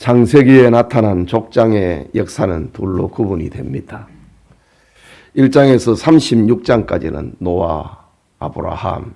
창세기에 나타난 족장의 역사는 둘로 구분이 됩니다. 1장에서 36장까지는 노아, 아브라함,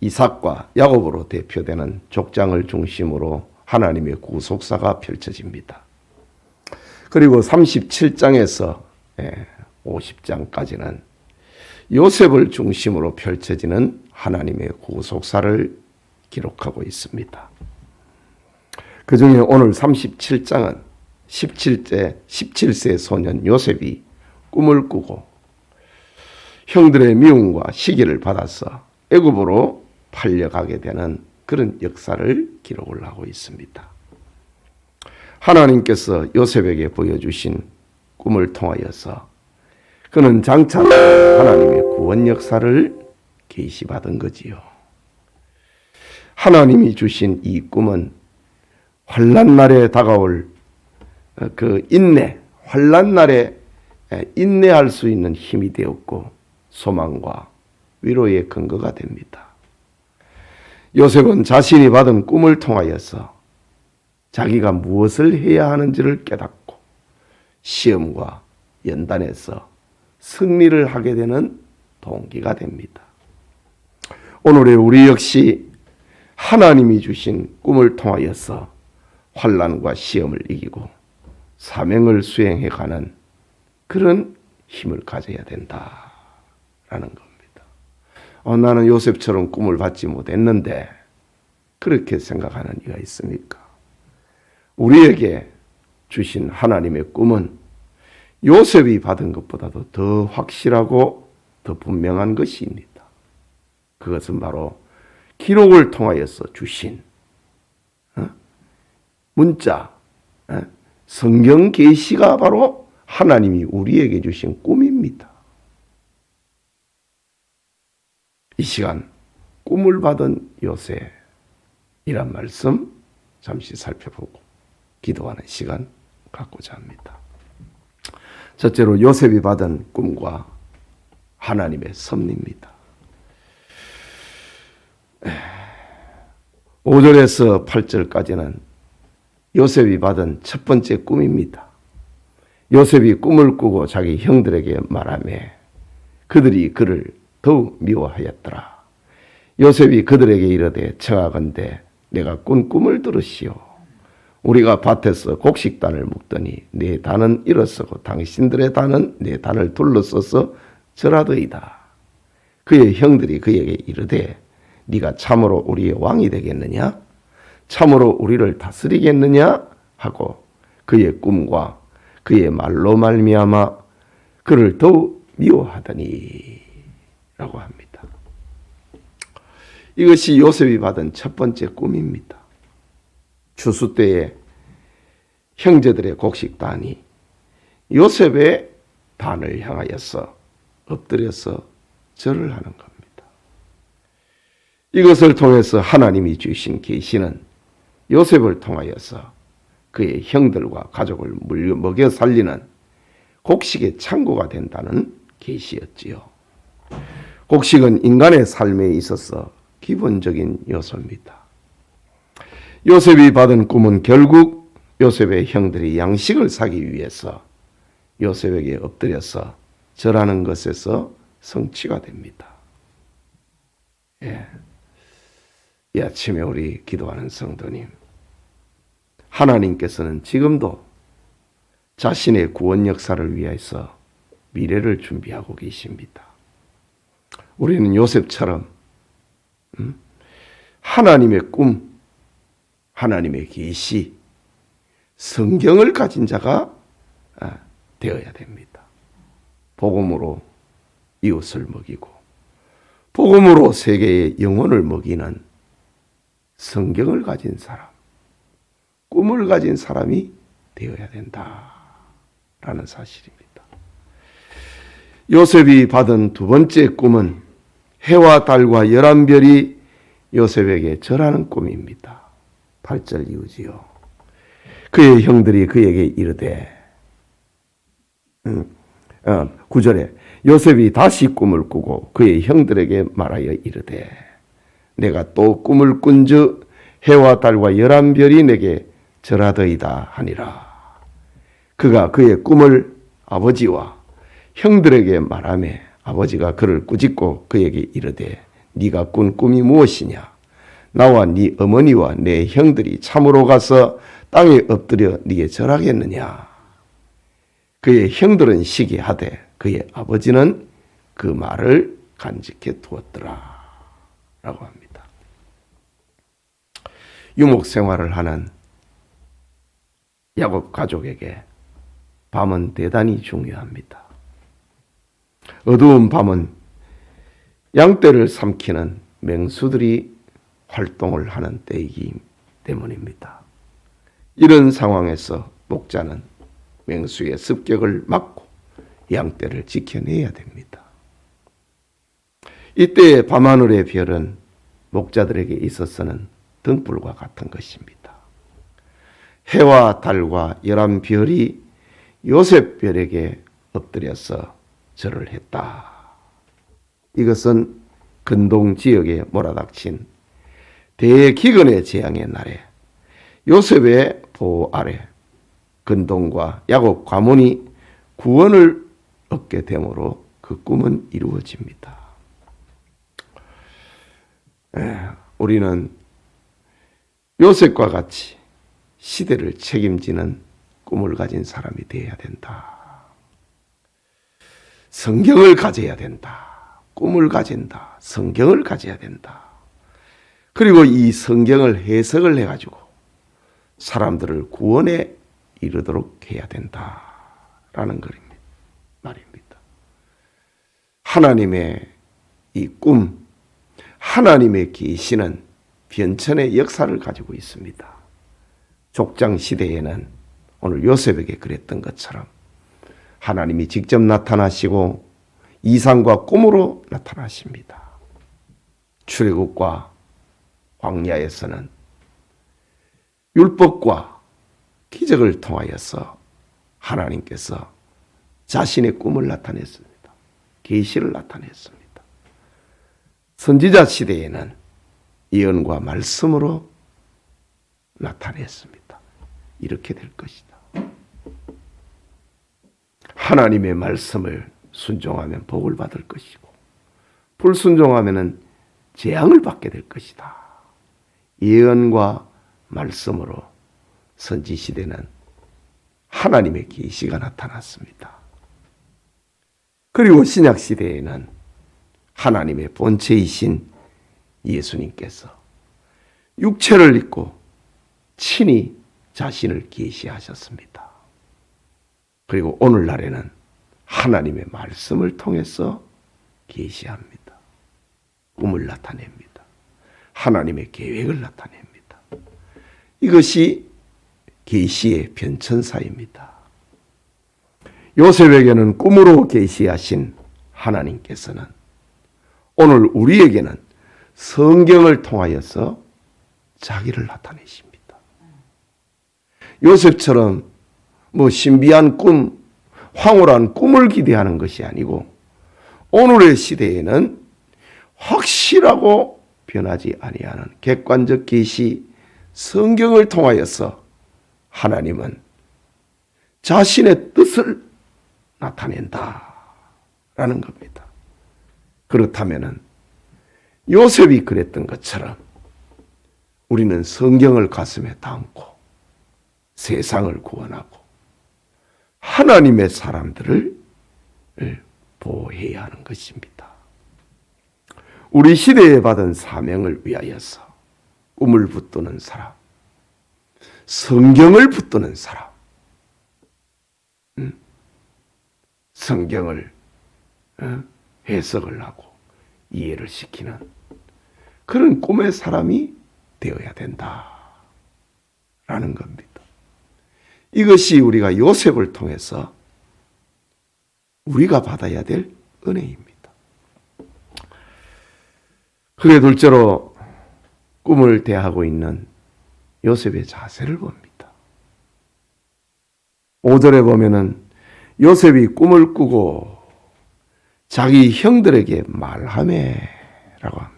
이삭과 야곱으로 대표되는 족장을 중심으로 하나님의 구속사가 펼쳐집니다. 그리고 37장에서 50장까지는 요셉을 중심으로 펼쳐지는 하나님의 구속사를 기록하고 있습니다. 그 중에 오늘 37장은 17세, 17세 소년 요셉이 꿈을 꾸고 형들의 미움과 시기를 받아서 애굽으로 팔려가게 되는 그런 역사를 기록을 하고 있습니다. 하나님께서 요셉에게 보여주신 꿈을 통하여서 그는 장차 하나님의 구원 역사를 계시받은 거지요. 하나님이 주신 이 꿈은 환란 날에 다가올 그 인내, 환란 날에 인내할 수 있는 힘이 되었고 소망과 위로의 근거가 됩니다. 요셉은 자신이 받은 꿈을 통하여서 자기가 무엇을 해야 하는지를 깨닫고 시험과 연단에서 승리를 하게 되는 동기가 됩니다. 오늘의 우리 역시 하나님이 주신 꿈을 통하여서 환란과 시험을 이기고 사명을 수행해 가는 그런 힘을 가져야 된다라는 겁니다. 어, 나는 요셉처럼 꿈을 받지 못했는데 그렇게 생각하는 이가 있습니까? 우리에게 주신 하나님의 꿈은 요셉이 받은 것보다도 더 확실하고 더 분명한 것입니다. 그것은 바로 기록을 통하여서 주신 어? 문자, 어? 성경 계시가 바로 하나님이 우리에게 주신 꿈입니다. 이 시간 꿈을 받은 요셉이란 말씀 잠시 살펴보고 기도하는 시간 갖고자 합니다. 첫째로 요셉이 받은 꿈과 하나님의 섭리입니다. 5절에서 8절까지는 요셉이 받은 첫 번째 꿈입니다. 요셉이 꿈을 꾸고 자기 형들에게 말하며 그들이 그를 더욱 미워하였더라. 요셉이 그들에게 이르되 청하건대 내가 꾼 꿈을 들으시오. 우리가 밭에서 곡식단을 묶더니 내 단은 일어서고 당신들의 단은 내 단을 둘러서서 절하더이다. 그의 형들이 그에게 이르되 네가 참으로 우리의 왕이 되겠느냐? 참으로 우리를 다스리겠느냐? 하고 그의 꿈과 그의 말로 말미암아 그를 더욱 미워하더니 라고 합니다. 이것이 요셉이 받은 첫 번째 꿈입니다. 추수 때에 형제들의 곡식단이 요셉의 단을 향하여서 엎드려서 절을 하는 겁니다. 이것을 통해서 하나님이 주신 계시는 요셉을 통하여서 그의 형들과 가족을 물려 먹여 살리는 곡식의 창고가 된다는 계시였지요. 곡식은 인간의 삶에 있어서 기본적인 요소입니다. 요셉이 받은 꿈은 결국 요셉의 형들이 양식을 사기 위해서 요셉에게 엎드려서 절하는 것에서 성취가 됩니다. 예. 이 아침에 우리 기도하는 성도님, 하나님께서는 지금도 자신의 구원 역사를 위해서 미래를 준비하고 계십니다. 우리는 요셉처럼 음? 하나님의 꿈, 하나님의 계시, 성경을 가진 자가 아, 되어야 됩니다. 복음으로 이웃을 먹이고 복음으로 세계의 영혼을 먹이는 성경을 가진 사람, 꿈을 가진 사람이 되어야 된다 라는 사실입니다. 요셉이 받은 두 번째 꿈은 해와 달과 열한 별이 요셉에게 절하는 꿈입니다. 8절 이후지요. 그의 형들이 그에게 이르되 음, 어, 9절에 요셉이 다시 꿈을 꾸고 그의 형들에게 말하여 이르되 내가 또 꿈을 꾼즉 해와 달과 열한 별이 내게 절하더이다 하니라. 그가 그의 꿈을 아버지와 형들에게 말하매 아버지가 그를 꾸짖고 그에게 이르되 네가 꾼 꿈이 무엇이냐 나와 네 어머니와 내 형들이 참으로 가서 땅에 엎드려 네게 절하겠느냐 그의 형들은 시기하되 그의 아버지는 그 말을 간직해 두었더라 라고 합니다. 유목 생활을 하는 야곱 가족에게 밤은 대단히 중요합니다. 어두운 밤은 양떼를 삼키는 맹수들이 활동을 하는 때이기 때문입니다. 이런 상황에서 목자는 맹수의 습격을 막고 양떼를 지켜내야 됩니다. 이때의 밤하늘의 별은 목자들에게 있어서는 등불과 같은 것입니다. 해와 달과 열한 별이 요셉 별에게 엎드려서 절을 했다. 이것은 근동 지역에 몰아닥친 대기근의 재앙의 날에 요셉의 보호 아래 근동과 야곱 가문이 구원을 얻게 되므로 그 꿈은 이루어집니다. 에, 우리는 요셉과 같이 시대를 책임지는 꿈을 가진 사람이 되어야 된다. 성경을 가져야 된다. 꿈을 가진다. 성경을 가져야 된다. 그리고 이 성경을 해석을 해가지고 사람들을 구원에 이르도록 해야 된다. 라는 글입니다. 말입니다. 하나님의 이 꿈, 하나님의 계시는 변천의 역사를 가지고 있습니다. 족장 시대에는 오늘 요셉에게 그랬던 것처럼 하나님이 직접 나타나시고 이상과 꿈으로 나타나십니다. 출애굽과 광야에서는 율법과 기적을 통하여서 하나님께서 자신의 꿈을 나타냈습니다. 계시를 나타냈습니다. 선지자 시대에는 예언과 말씀으로 나타냈습니다. 이렇게 될 것이다. 하나님의 말씀을 순종하면 복을 받을 것이고 불순종하면은 재앙을 받게 될 것이다. 예언과 말씀으로 선지 시대는 하나님의 계시가 나타났습니다. 그리고 신약 시대에는 하나님의 본체이신 예수님께서 육체를 입고 친히 자신을 계시하셨습니다. 그리고 오늘날에는 하나님의 말씀을 통해서 계시합니다. 꿈을 나타냅니다. 하나님의 계획을 나타냅니다. 이것이 계시의 변천사입니다. 요셉에게는 꿈으로 계시하신 하나님께서는 오늘 우리에게는 성경을 통하여서 자기를 나타내십니다. 요셉처럼 뭐 신비한 꿈, 황홀한 꿈을 기대하는 것이 아니고 오늘의 시대에는 확실하고 변하지 아니하는 객관적 계시 성경을 통하여서 하나님은 자신의 뜻을 나타낸다라는 겁니다. 그렇다면은 요셉이 그랬던 것처럼 우리는 성경을 가슴에 담고 세상을 구원하고 하나님의 사람들을 보호해야 하는 것입니다. 우리 시대에 받은 사명을 위하여서 꿈을 붙드는 사람, 성경을 붙드는 사람, 음? 성경을 어? 해석을 하고 이해를 시키는 그런 꿈의 사람이 되어야 된다 라는 겁니다. 이것이 우리가 요셉을 통해서 우리가 받아야 될 은혜입니다. 그게 둘째로 꿈을 대하고 있는 요셉의 자세를 봅니다. 5절에 보면은 요셉이 꿈을 꾸고 자기 형들에게 말하매라고 합니다.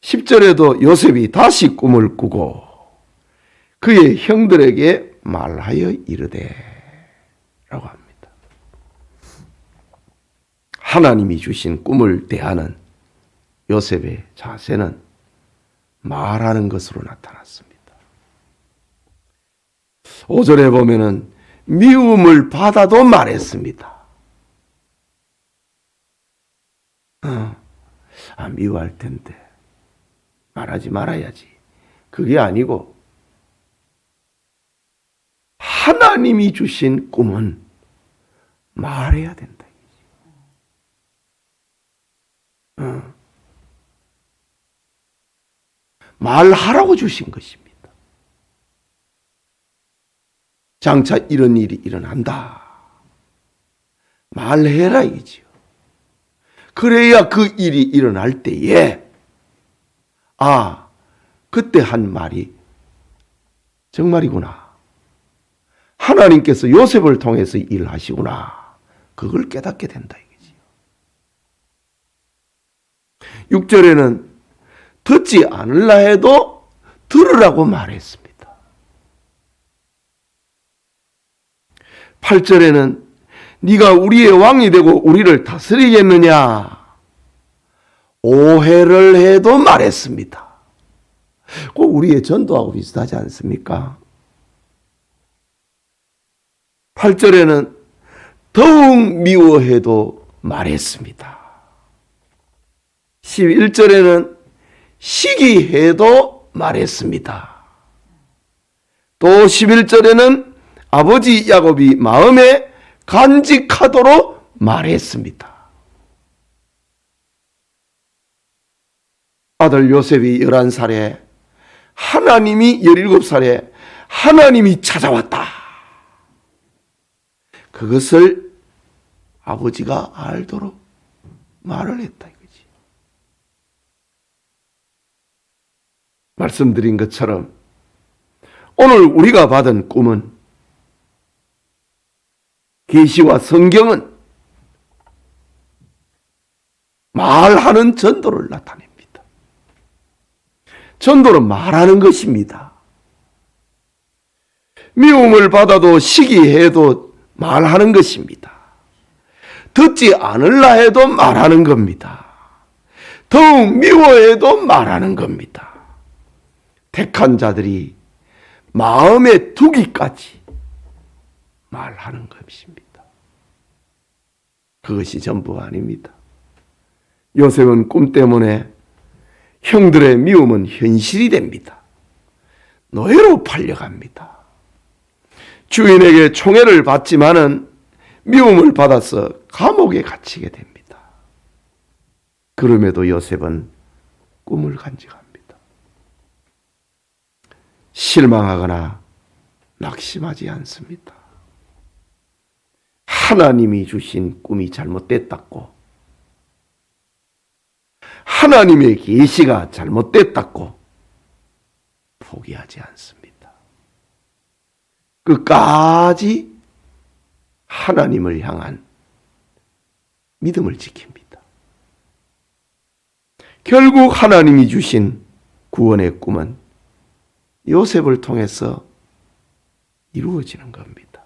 10절에도 요셉이 다시 꿈을 꾸고 그의 형들에게 말하여 이르되 라고 합니다. 하나님이 주신 꿈을 대하는 요셉의 자세는 말하는 것으로 나타났습니다. 5절에 보면은 미움을 받아도 말했습니다. 어, 아, 미워할 텐데. 말하지 말아야지. 그게 아니고, 하나님이 주신 꿈은 말해야 된다. 어. 말하라고 주신 것입니다. 장차 이런 일이 일어난다. 말해라 이지요. 그래야 그 일이 일어날 때에 아 그때 한 말이 정말이구나. 하나님께서 요셉을 통해서 일하시구나. 그걸 깨닫게 된다 이거지요. 6절에는 듣지 않을라 해도 들으라고 말했습니다. 8절에는 네가 우리의 왕이 되고 우리를 다스리겠느냐? 오해를 해도 말했습니다. 꼭 우리의 전도하고 비슷하지 않습니까? 8절에는 더욱 미워해도 말했습니다. 11절에는 시기해도 말했습니다. 또 11절에는 아버지 야곱이 마음에 간직하도록 말했습니다. 아들 요셉이 11살에 하나님이 17살에 하나님이 찾아왔다. 그것을 아버지가 알도록 말을 했다 이거지. 말씀드린 것처럼 오늘 우리가 받은 꿈은 계시와 성경은 말하는 전도를 나타냅니다. 전도는 말하는 것입니다. 미움을 받아도 시기해도 말하는 것입니다. 듣지 않을라 해도 말하는 겁니다. 더욱 미워해도 말하는 겁니다. 택한 자들이 마음에 두기까지 말하는 것입니다. 그것이 전부가 아닙니다. 요셉은 꿈 때문에 형들의 미움은 현실이 됩니다. 노예로 팔려갑니다. 주인에게 총애를 받지만은 미움을 받아서 감옥에 갇히게 됩니다. 그럼에도 요셉은 꿈을 간직합니다. 실망하거나 낙심하지 않습니다. 하나님이 주신 꿈이 잘못됐다고 하나님의 계시가 잘못됐다고 포기하지 않습니다. 끝까지 하나님을 향한 믿음을 지킵니다. 결국 하나님이 주신 구원의 꿈은 요셉을 통해서 이루어지는 겁니다.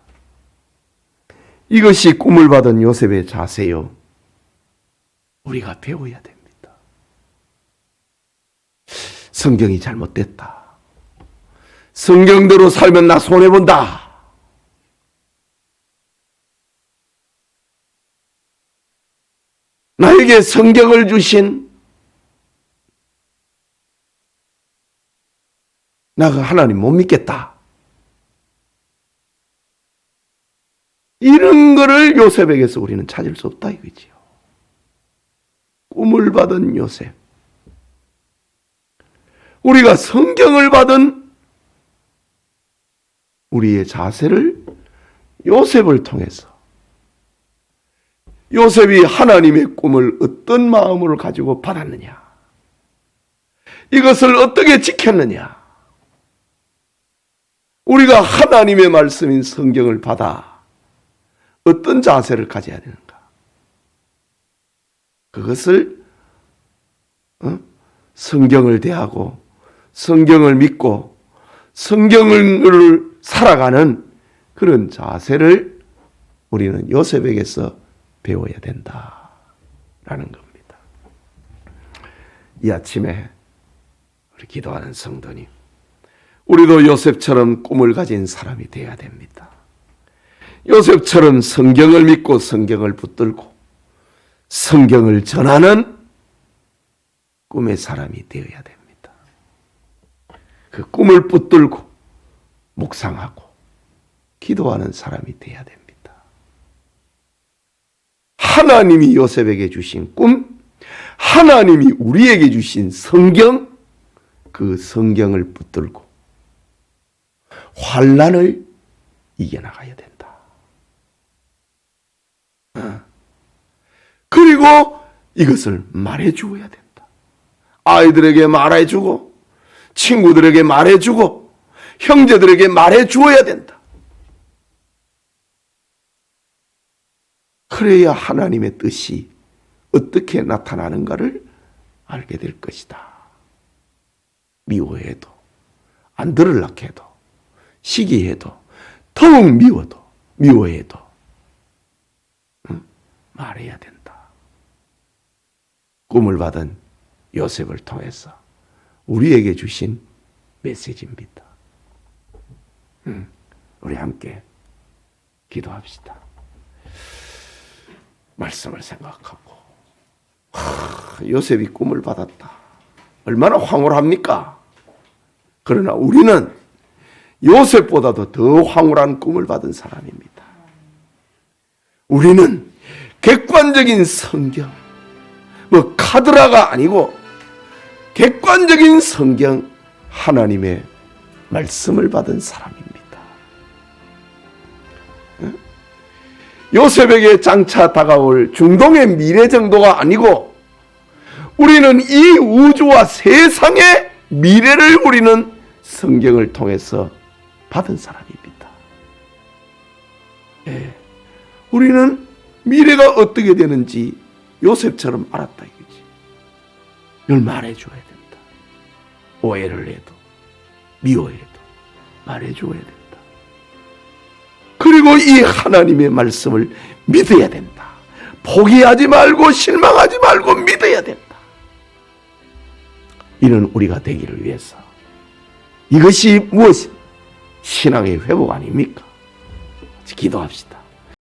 이것이 꿈을 받은 요셉의 자세요. 우리가 배워야 됩니다. 성경이 잘못됐다. 성경대로 살면 나 손해본다. 나에게 성경을 주신 나가 하나님 못 믿겠다. 이런 거를 요셉에게서 우리는 찾을 수 없다 이거지요. 꿈을 받은 요셉. 우리가 성경을 받은 우리의 자세를 요셉을 통해서 요셉이 하나님의 꿈을 어떤 마음으로 가지고 받았느냐? 이것을 어떻게 지켰느냐? 우리가 하나님의 말씀인 성경을 받아 어떤 자세를 가져야 되는가? 어? 그것을 성경을 대하고 성경을 믿고 성경을 살아가는 그런 자세를 우리는 요셉에게서 배워야 된다라는 겁니다. 이 아침에 우리 기도하는 성도님, 우리도 요셉처럼 꿈을 가진 사람이 되어야 됩니다. 요셉처럼 성경을 믿고 성경을 붙들고 성경을 전하는 꿈의 사람이 되어야 됩니다. 그 꿈을 붙들고 묵상하고 기도하는 사람이 되어야 됩니다. 하나님이 요셉에게 주신 꿈, 하나님이 우리에게 주신 성경, 그 성경을 붙들고 환란을 이겨나가야 된다. 어. 그리고 이것을 말해 주어야 된다. 아이들에게 말해 주고, 친구들에게 말해 주고, 형제들에게 말해 주어야 된다. 그래야 하나님의 뜻이 어떻게 나타나는가를 알게 될 것이다. 미워해도, 안 들으려 해도, 시기해도, 더욱 미워도, 미워해도, 응? 말해야 된다. 꿈을 받은 요셉을 통해서 우리에게 주신 메시지입니다. 응? 우리 함께 기도합시다. 말씀을 생각하고 하, 요셉이 꿈을 받았다. 얼마나 황홀합니까? 그러나 우리는 요셉보다도 더 황홀한 꿈을 받은 사람입니다. 우리는 객관적인 성경, 뭐 카드라가 아니고 객관적인 성경 하나님의 말씀을 받은 사람입니다. 요셉에게 장차 다가올 중동의 미래 정도가 아니고 우리는 이 우주와 세상의 미래를 우리는 성경을 통해서 받은 사람입니다. 예. 우리는 미래가 어떻게 되는지 요셉처럼 알았다 이거지. 이걸 말해줘야 된다. 오해를 해도 미워해도 말해줘야 된다. 그리고 이 하나님의 말씀을 믿어야 된다. 포기하지 말고 실망하지 말고 믿어야 된다. 이는 우리가 되기를 위해서 이것이 무엇이 신앙의 회복 아닙니까? 기도합시다.